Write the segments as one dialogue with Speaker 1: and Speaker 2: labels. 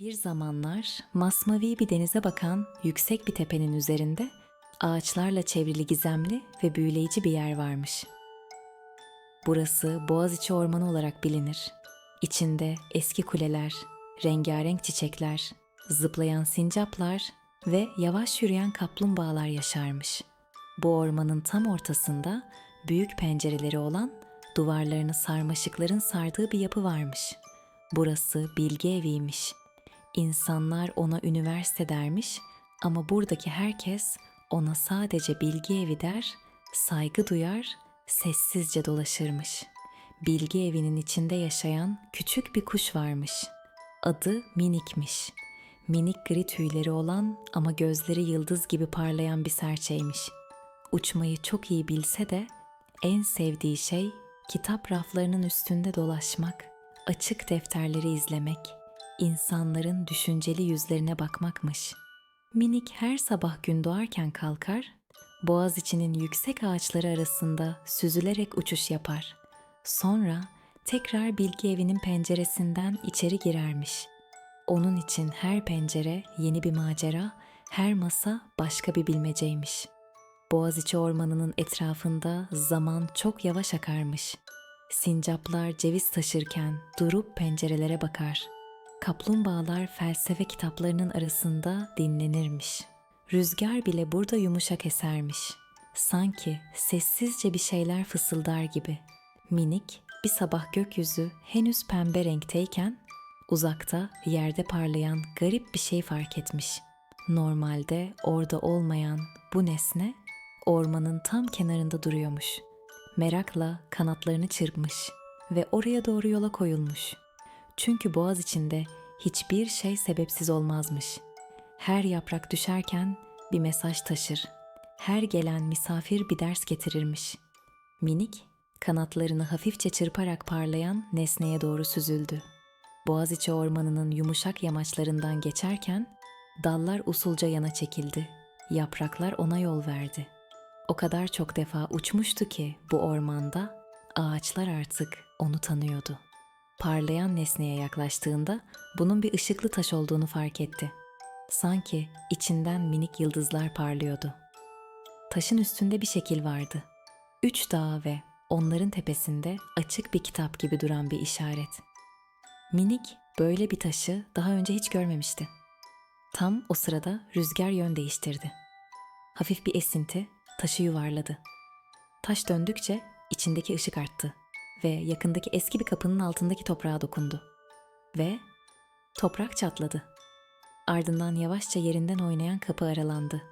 Speaker 1: Bir zamanlar masmavi bir denize bakan yüksek bir tepenin üzerinde ağaçlarla çevrili gizemli ve büyüleyici bir yer varmış. Burası Boğaziçi Ormanı olarak bilinir. İçinde eski kuleler, rengarenk çiçekler, zıplayan sincaplar ve yavaş yürüyen kaplumbağalar yaşarmış. Bu ormanın tam ortasında büyük pencereleri olan duvarlarını sarmaşıkların sardığı bir yapı varmış. Burası bilgi eviymiş. İnsanlar ona üniversite dermiş ama buradaki herkes ona sadece bilgi evi der, saygı duyar, sessizce dolaşırmış. Bilgi evinin içinde yaşayan küçük bir kuş varmış. Adı Minik'miş. Minik gri tüyleri olan ama gözleri yıldız gibi parlayan bir serçeymiş. Uçmayı çok iyi bilse de en sevdiği şey kitap raflarının üstünde dolaşmak, açık defterleri izlemek, insanların düşünceli yüzlerine bakmakmış. Minik her sabah gün doğarken kalkar, boğaz içinin yüksek ağaçları arasında süzülerek uçuş yapar. Sonra tekrar bilgi evinin penceresinden içeri girermiş. Onun için her pencere yeni bir macera, her masa başka bir bilmeceymiş. Boğaziçi ormanının etrafında zaman çok yavaş akarmış. Sincaplar ceviz taşırken durup pencerelere bakar. Kaplumbağalar felsefe kitaplarının arasında dinlenirmiş. Rüzgar bile burada yumuşak esermiş. Sanki sessizce bir şeyler fısıldar gibi. Minik bir sabah gökyüzü henüz pembe renkteyken uzakta yerde parlayan garip bir şey fark etmiş. Normalde orada olmayan bu nesne ormanın tam kenarında duruyormuş. Merakla kanatlarını çırpmış ve oraya doğru yola koyulmuş. Çünkü boğaz içinde hiçbir şey sebepsiz olmazmış. Her yaprak düşerken bir mesaj taşır. Her gelen misafir bir ders getirirmiş. Minik kanatlarını hafifçe çırparak parlayan nesneye doğru süzüldü. Boğaziçi ormanının yumuşak yamaçlarından geçerken dallar usulca yana çekildi. Yapraklar ona yol verdi. O kadar çok defa uçmuştu ki bu ormanda ağaçlar artık onu tanıyordu. Parlayan nesneye yaklaştığında bunun bir ışıklı taş olduğunu fark etti. Sanki içinden minik yıldızlar parlıyordu. Taşın üstünde bir şekil vardı. Üç dağ ve onların tepesinde açık bir kitap gibi duran bir işaret. Minik böyle bir taşı daha önce hiç görmemişti. Tam o sırada rüzgar yön değiştirdi. Hafif bir esinti taşı yuvarladı. Taş döndükçe içindeki ışık arttı ve yakındaki eski bir kapının altındaki toprağa dokundu. Ve toprak çatladı. Ardından yavaşça yerinden oynayan kapı aralandı.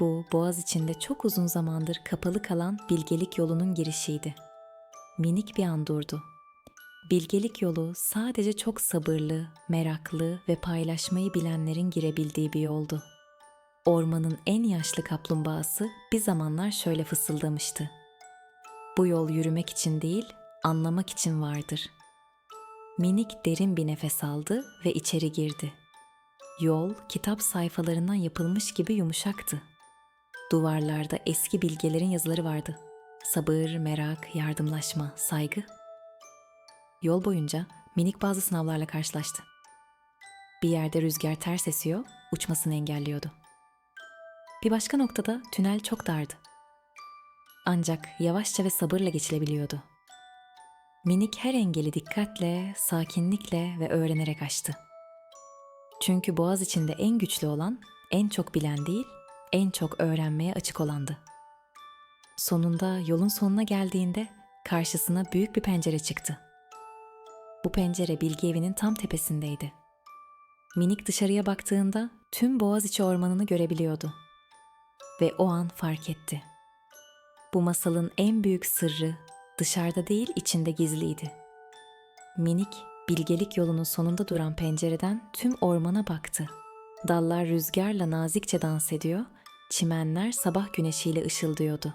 Speaker 1: Bu boğaz içinde çok uzun zamandır kapalı kalan bilgelik yolunun girişiydi. Minik bir an durdu. Bilgelik yolu sadece çok sabırlı, meraklı ve paylaşmayı bilenlerin girebildiği bir yoldu. Ormanın en yaşlı kaplumbağası bir zamanlar şöyle fısıldamıştı. Bu yol yürümek için değil, anlamak için vardır. Minik derin bir nefes aldı ve içeri girdi. Yol kitap sayfalarından yapılmış gibi yumuşaktı. Duvarlarda eski bilgelerin yazıları vardı. Sabır, merak, yardımlaşma, saygı. Yol boyunca minik bazı sınavlarla karşılaştı. Bir yerde rüzgar ters esiyor, uçmasını engelliyordu. Bir başka noktada tünel çok dardı. Ancak yavaşça ve sabırla geçilebiliyordu. Minik her engeli dikkatle, sakinlikle ve öğrenerek aştı. Çünkü boğaz içinde en güçlü olan, en çok bilen değil, en çok öğrenmeye açık olandı. Sonunda yolun sonuna geldiğinde karşısına büyük bir pencere çıktı. Bu pencere bilgi evinin tam tepesindeydi. Minik dışarıya baktığında tüm Boğaziçi ormanını görebiliyordu. Ve o an fark etti. Bu masalın en büyük sırrı dışarıda değil içinde gizliydi. Minik bilgelik yolunun sonunda duran pencereden tüm ormana baktı. Dallar rüzgarla nazikçe dans ediyor, çimenler sabah güneşiyle ışıldıyordu.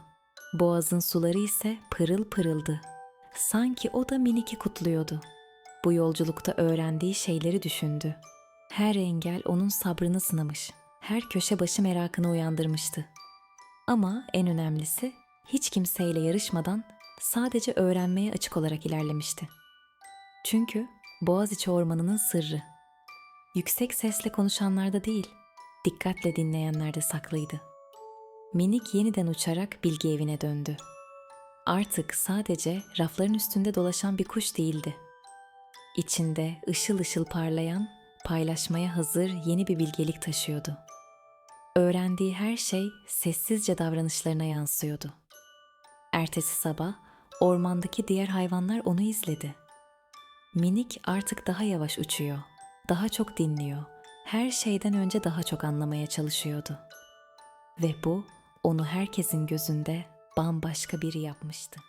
Speaker 1: Boğazın suları ise pırıl pırıldı. Sanki o da Minik'i kutluyordu. Bu yolculukta öğrendiği şeyleri düşündü. Her engel onun sabrını sınamış, her köşe başı merakını uyandırmıştı. Ama en önemlisi hiç kimseyle yarışmadan sadece öğrenmeye açık olarak ilerlemişti. Çünkü Boğaziçi Ormanı'nın sırrı yüksek sesle konuşanlarda değil, dikkatle dinleyenlerde saklıydı. Minik yeniden uçarak bilgi evine döndü. Artık sadece rafların üstünde dolaşan bir kuş değildi. İçinde ışıl ışıl parlayan, paylaşmaya hazır yeni bir bilgelik taşıyordu. Öğrendiği her şey sessizce davranışlarına yansıyordu. Ertesi sabah ormandaki diğer hayvanlar onu izledi. Minik artık daha yavaş uçuyor, daha çok dinliyor, her şeyden önce daha çok anlamaya çalışıyordu. Ve bu onu herkesin gözünde bambaşka biri yapmıştı.